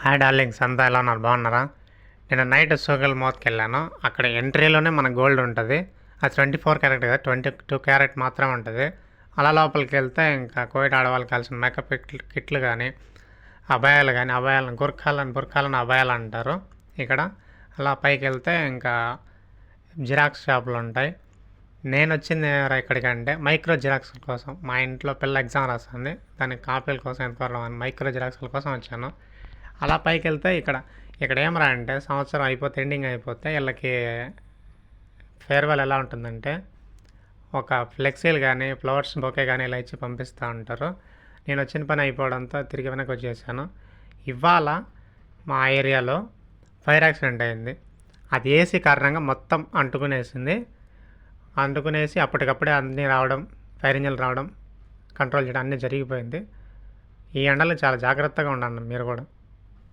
Hi darlings అంతా ఎలా ఉన్నారు? బాగున్నారా? నేను నైట్ సోగల్ మోత్కి వెళ్ళాను. అక్కడ ఎంట్రీలోనే మన గోల్డ్ ఉంటుంది. అది ట్వంటీ ఫోర్ క్యారెట్ కదా? ట్వంటీ టూ క్యారెట్ మాత్రమే ఉంటుంది. అలా లోపలికి వెళ్తే ఇంకా కోవిడ్ ఆడవాళ్ళకి కావాల్సిన మేకప్ కిట్లు కానీ అభయాలు కానీ అభయాలను గుర్ఖాలను బుర్ఖాలను అభయాలు అంటారు ఇక్కడ. అలా పైకి వెళ్తే ఇంకా జిరాక్స్ షాపులు ఉంటాయి. నేను వచ్చింది ఎవరా ఇక్కడికంటే మైక్రో జిరాక్స్ కోసం. మా ఇంట్లో పిల్ల ఎగ్జామ్ రాస్తుంది. దానికి కాపీల కోసం ఎంతవరకు మైక్రో జిరాక్స్ల కోసం వచ్చాను. అలా పైకి వెళ్తే ఇక్కడ ఇక్కడ ఏమరా అంటే సంవత్సరం అయిపోతే ఎండింగ్ అయిపోతే వీళ్ళకి ఫేర్వెల్ ఎలా ఉంటుందంటే ఒక ఫ్లెక్సీలు కానీ ఫ్లవర్స్ బొకే కానీ ఇలా ఇచ్చి పంపిస్తూ ఉంటారు. నేను వచ్చిన పని అయిపోవడంతో తిరిగి వెనక్కి వచ్చేసాను. ఇవాళ మా ఏరియాలో ఫైర్ యాక్సిడెంట్ అయింది. అది ఏసీ కారణంగా మొత్తం అంటుకునేసింది. అంటుకునేసి అప్పటికప్పుడే అన్నీ రావడం ఫైర్ ఇంజన్లు రావడం కంట్రోల్ చేయడం అన్నీ జరిగిపోయింది. ఈ ఎండలో చాలా జాగ్రత్తగా ఉండండి మీరు కూడా.